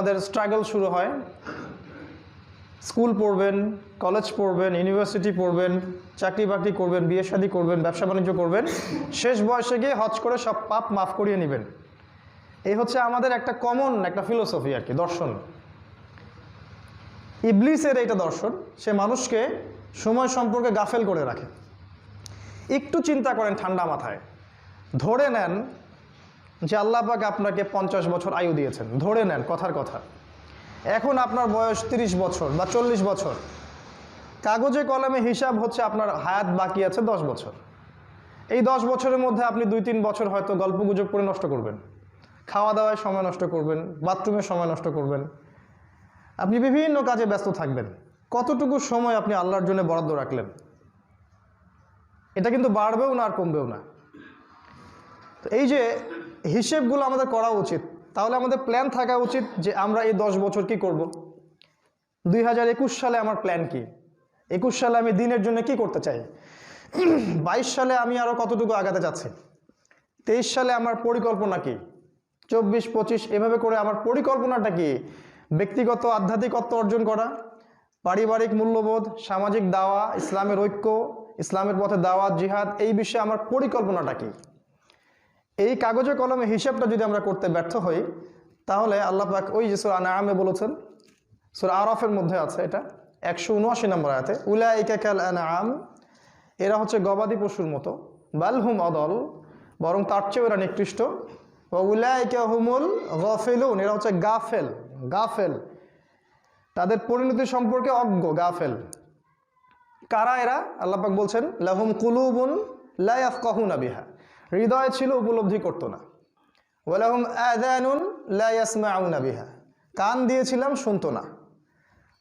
আমাদের স্ট্রাগল শুরু হয়। স্কুল পড়বেন কলেজ পড়বেন ইউনিভার্সিটি পড়বেন, চাকরি বাকরি করবেন, বিয়ে শাদী করবেন, ব্যবসা বাণিজ্য করবেন, শেষ বয়সে গিয়ে হজ করে সব পাপ মাফ করিয়ে নেবেন। এই হচ্ছে আমাদের একটা কমন একটা ফিলোসফি আর কি, দর্শন। ইবলিসের এইটা দর্শন, সে মানুষকে সময় সম্পর্কে গাফেল করে রাখে। একটু চিন্তা করেন ঠান্ডা মাথায়। ধরে নেন যে আল্লাহ পাক আপনাকে পঞ্চাশ বছর আয়ু দিয়েছেন। ধরে নেন, কথার কথা। এখন আপনার বয়স তিরিশ বছর বা চল্লিশ বছর। কাগজে কলমে হিসাব হচ্ছে আপনার হায়াত বাকি আছে দশ বছর। এই দশ বছরের মধ্যে আপনি দুই তিন বছর হয়তো গল্প গুজব করে নষ্ট করবেন। খাওয়া দাওয়ায় সময় নষ্ট করবেন, বাথরুমে সময় নষ্ট করবেন। আপনি বিভিন্ন কাজে ব্যস্ত থাকবেন। কতটুকু সময় আপনি আল্লাহর জন্য বরাদ্দ রাখলেন? এটা কিন্তু বাড়বেও না আর কমবেও না। তো এই যে হিসেবগুলো আমাদের করা উচিত। তাহলে আমাদের প্ল্যান থাকা উচিত যে আমরা এই দশ বছর কি করব। দুই হাজার একুশ সালে আমার প্ল্যান কি? একুশ সালে আমি দিনের জন্য কি করতে চাই? বাইশ সালে আমি আরও কতটুকু আগাতে চাচ্ছি তেইশ সালে আমার পরিকল্পনা কি? চব্বিশ, পঁচিশ, এভাবে করে আমার পরিকল্পনাটা কি? ব্যক্তিগত আধ্যাত্মিকত্ব অর্জন করা, পারিবারিক মূল্যবোধ, সামাজিক দাওয়া, ইসলামের ঐক্য, ইসলামের পথে দাওয়াত, জিহাদ, এই বিষয়ে আমার পরিকল্পনাটা কি? এই কাগজে কলমে হিসাবটা যদি আমরা করতে ব্যর্থ হই, তাহলে আল্লাহ পাক ওই যে সুর আনামে বলেছেন, সুর আরফের মধ্যে আছে এটা, একশো উনআশি নম্বর আয়াতে উলা ইকাকাল আনাম এরা হচ্ছে গবাদি পশুর মতো বালহুম অদল বরং তার চেয়েও এরা নিকৃষ্ট উলা ইকা হুমুল গফেলুন, এরা হচ্ছে গাফেল গাফেল। তাদের পরিণতি সম্পর্কে অজ্ঞ, গাফেল। কারা এরা? আল্লাপাক বলছেন, লাহুম কুলুবুন লাইফ কাহুনা বিহা। হৃদয় ছিল উপলব্ধি করতো না। ওয়ালাহুম আদানুন লাইয়াসমাউনা বিহা। কান দিয়েছিলাম শুনতো না।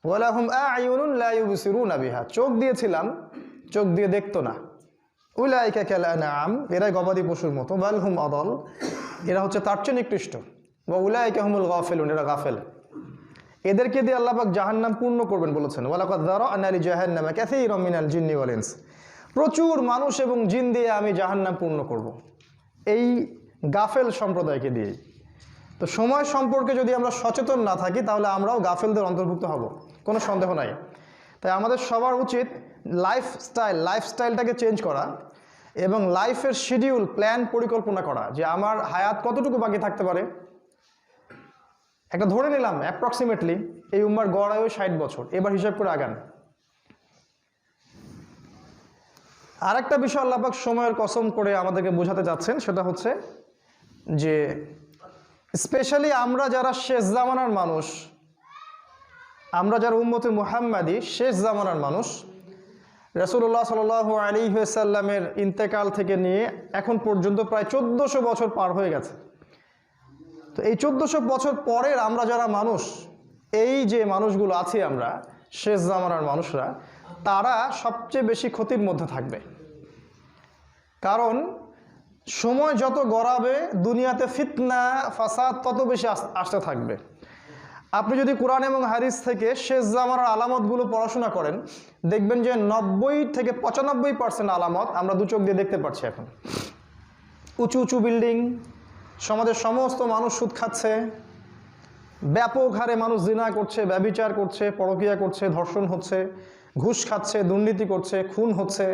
ওয়ালাহুম আয়ুনুন লাইউবসিরুনা বিহা। চোখ দিয়েছিলাম, চোখ দিয়ে দেখতো না। উলাইকা কাল আনআম এরা গবাদি পশুর মতো। বালহুম অদল এরা হচ্ছে তার চেয়ে নিকৃষ্ট। বা উলাইকা হুমুল গাফেলুন, এরা গাফেল। এদেরকে দিয়ে আল্লাপাক জাহান্নাম পূর্ণ করবেন বলেছেন। ওয়ালাকাদ দারা আনালি জাহান্নামা কাসীরাম মিনাল জিন্নি ওয়াল ইনস। প্রচুর মানুষ এবং জিন দিয়ে আমি জাহান্নাম পূর্ণ করব। এই গাফেল সম্প্রদায়কে দিয়ে তো সময় সম্পর্কে যদি আমরা সচেতন না থাকি, তাহলে আমরাও গাফেলদের অন্তর্ভুক্ত হব। কোনো সন্দেহ নাই। তাই আমাদের সবার উচিত লাইফস্টাইল লাইফস্টাইলটাকে চেঞ্জ করা এবং লাইফের শিডিউল প্ল্যান পরিকল্পনা করা যে আমার হায়াত কতটুকু বাকি থাকতে পারে। একটা ধরে নিলাম অ্যাপ্রক্সিমেটলি এই উম্মার গড় আয়ু ষাট বছর। এবার হিসাব করে আগান। আরেকটা বিষয় আল্লাপাক সময়ের কসম করে আমাদেরকে বোঝাতে চাচ্ছেন সেটা হচ্ছে যে স্পেশালি আমরা যারা শেষ জামানার মানুষ, আমরা যারা উম্মতে মুহাম্মাদি শেষ জামানার মানুষ রসুল্লাহ সাল আলী সাল্লামের ইন্তেকাল থেকে নিয়ে এখন পর্যন্ত প্রায় চোদ্দোশো বছর পার হয়ে গেছে। তো এই চোদ্দোশো বছর পরের আমরা যারা মানুষ, এই যে মানুষগুলো আছি আমরা, শেষ জামানার মানুষরা তারা সবচেয়ে বেশি ক্ষতির মধ্যে থাকবে। কারণ সময় যত গড়াবে, দুনিয়াতে ফিতনা, ফাসাদ তত বেশি আসতে থাকবে। আপনি যদি কোরআন এবং হারিস থেকে শেষ জামানার আলামতগুলো পড়াশোনা করেন, দেখবেন যে নব্বই থেকে পঁচানব্বই পার্সেন্ট আলামত আমরা দু চোখ দিয়ে দেখতে পাচ্ছি এখন। উঁচু উঁচু বিল্ডিং, সমাজের সমস্ত মানুষ সুদ খাচ্ছে ব্যাপক হারে মানুষ জিনা করছে, ব্যবিচার করছে, পরকিয়া করছে, ধর্ষণ হচ্ছে, ঘুষ খাচ্ছে, দুর্নীতি করছে, খুন হচ্ছে,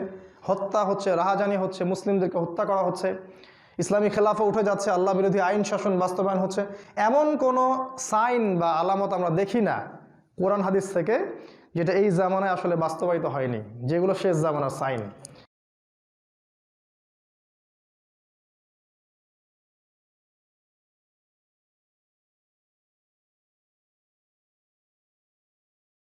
হত্যা হচ্ছে, রাহাজানি হচ্ছে, মুসলিমদেরকে হত্যা করা হচ্ছে, ইসলামী খেলাফা উঠে যাচ্ছে, আল্লাহ বিরোধী আইন শাসন বাস্তবায়ন হচ্ছে। এমন কোনো সাইন বা আলামত আমরা দেখি না কোরআন হাদিস থেকে, যেটা এই জামানায় আসলে বাস্তবায়িত হয়নি, যেগুলো শেষ জামানার সাইন।